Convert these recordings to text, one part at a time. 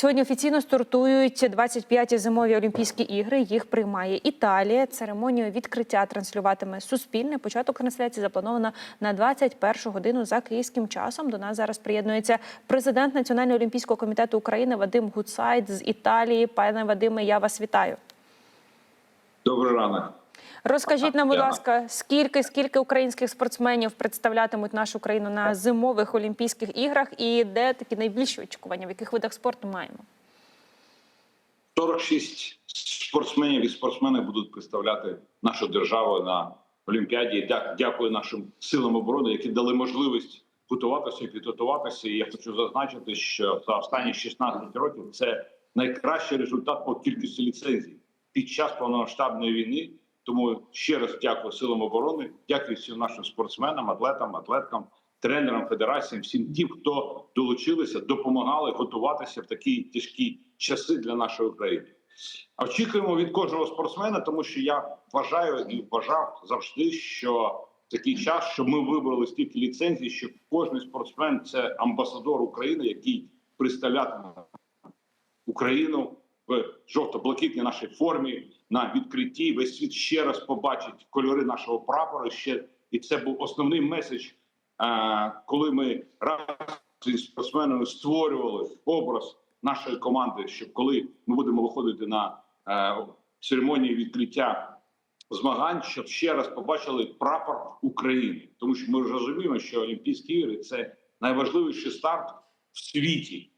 Сьогодні офіційно стартують 25-ті зимові Олімпійські ігри. Їх приймає Італія. Церемонію відкриття транслюватиме Суспільне. Початок трансляції заплановано на 21 годину за київським часом. До нас зараз приєднується президент Національного олімпійського комітету України Вадим Гуцайт з Італії. Пане Вадиме, я вас вітаю. Добрий ранок. Розкажіть нам, будь ласка, скільки скільки українських спортсменів представлятимуть нашу країну на зимових Олімпійських іграх, і де такі найбільші очікування, в яких видах спорту маємо? 46 спортсменів і спортсмени будуть представляти нашу державу на Олімпіаді. Дякую нашим силам оборони, які дали можливість готуватися і підготуватися. І я хочу зазначити, що за останні 16 років це найкращий результат по кількості ліцензій під час повномасштабної війни. Тому ще раз дякую силам оборони, дякую всім нашим спортсменам, атлетам, атлеткам, тренерам, федераціям, всім тим, хто долучилися, допомагали готуватися в такі тяжкі часи для нашої України. А Очікуємо від кожного спортсмена, тому що я вважаю і вважав завжди, що в такий час, що ми вибрали стільки ліцензій, що кожен спортсмен це амбасадор України, який представлятиме Україну в жовто-блакитній нашій формі на відкритті. Весь світ ще раз побачить кольори нашого прапора. Ще і це був основний меседж, е, коли ми разом зі спортсменами створювали образ нашої команди. Що коли ми будемо виходити на е, церемонії відкриття змагань, щоб ще раз побачили прапор України, тому що ми розуміємо, що Олімпійські ігри це найважливіший старт в світі.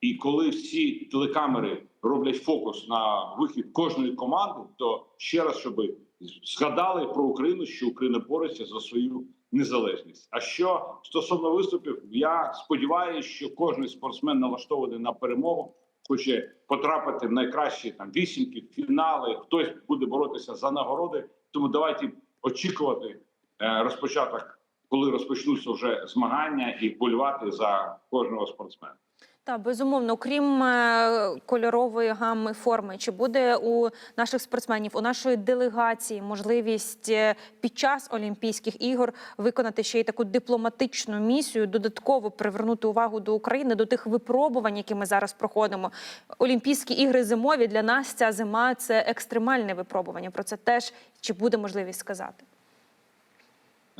І коли всі телекамери роблять фокус на вихід кожної команди, то ще раз, щоб згадали про Україну, що Україна бореться за свою незалежність. А що стосовно виступів, я сподіваюся, що кожен спортсмен налаштований на перемогу, хоче потрапити в найкращі там вісімки, фінали. Хтось буде боротися за нагороди. Тому давайте очікувати е, розпочаток, коли розпочнуться вже змагання, і вболівати за кожного спортсмена. Так, безумовно, окрім е, кольорової гамми форми, чи буде у наших спортсменів, у нашої делегації можливість е, під час Олімпійських ігор виконати ще й таку дипломатичну місію, додатково привернути увагу до України, до тих випробувань, які ми зараз проходимо. Олімпійські ігри зимові для нас ця зима це екстремальне випробування. Про це теж чи буде можливість сказати?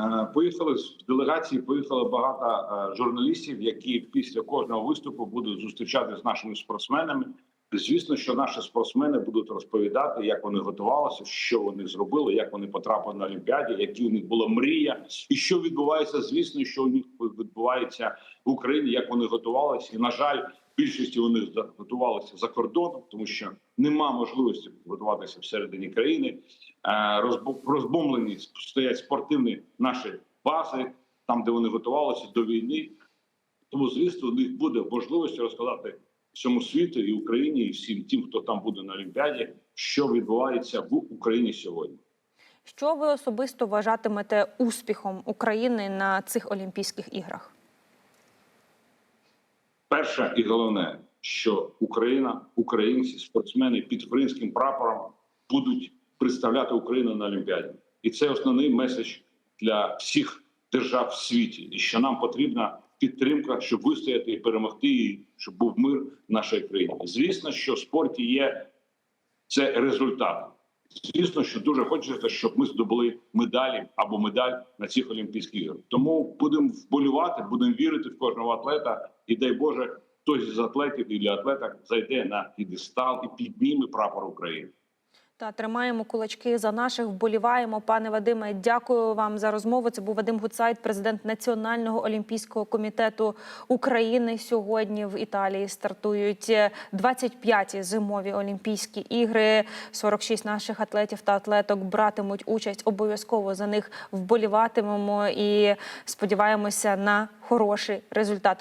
Е, Поїхали з делегації. Поїхало багато е, журналістів, які після кожного виступу будуть зустрічати з нашими спортсменами. Звісно, що наші спортсмени будуть розповідати, як вони готувалися, що вони зробили, як вони потрапили на Олімпіаді, які у них була мрія, і що відбувається. Звісно, що у них відбувається в Україні, як вони готувалися. І на жаль, більшості вони готувалися за кордоном, тому що нема можливості готуватися всередині країни. Е, розбо- розбомблені стоять спортивні наші бази, там де вони готувалися до війни. Тому, звісно, у них буде можливість розказати всьому світу і Україні, і всім тим, хто там буде на Олімпіаді, що відбувається в Україні сьогодні. Що ви особисто вважатимете успіхом України на цих Олімпійських іграх? Перше і головне, що Україна, українці, спортсмени під українським прапором будуть представляти Україну на Олімпіаді, і це основний меседж для всіх держав в світі. І що нам потрібна підтримка, щоб вистояти і перемогти, і щоб був мир в нашій країні. Звісно, що в спорті є це результат. Звісно, що дуже хочеться, щоб ми здобули медалі або медаль на цих Олімпійських іграх. Тому будемо вболівати, будемо вірити в кожного атлета, і дай Боже, хтось з атлетів і для атлеток зайде на підестал і підніме прапор України. Та тримаємо кулачки за наших, вболіваємо. Пане Вадиме, дякую вам за розмову. Це був Вадим Гуцайт, президент Національного олімпійського комітету України. Сьогодні в Італії стартують 25-ті зимові Олімпійські ігри. 46 наших атлетів та атлеток братимуть участь. Обов'язково за них вболіватимемо і сподіваємося на хороший результат.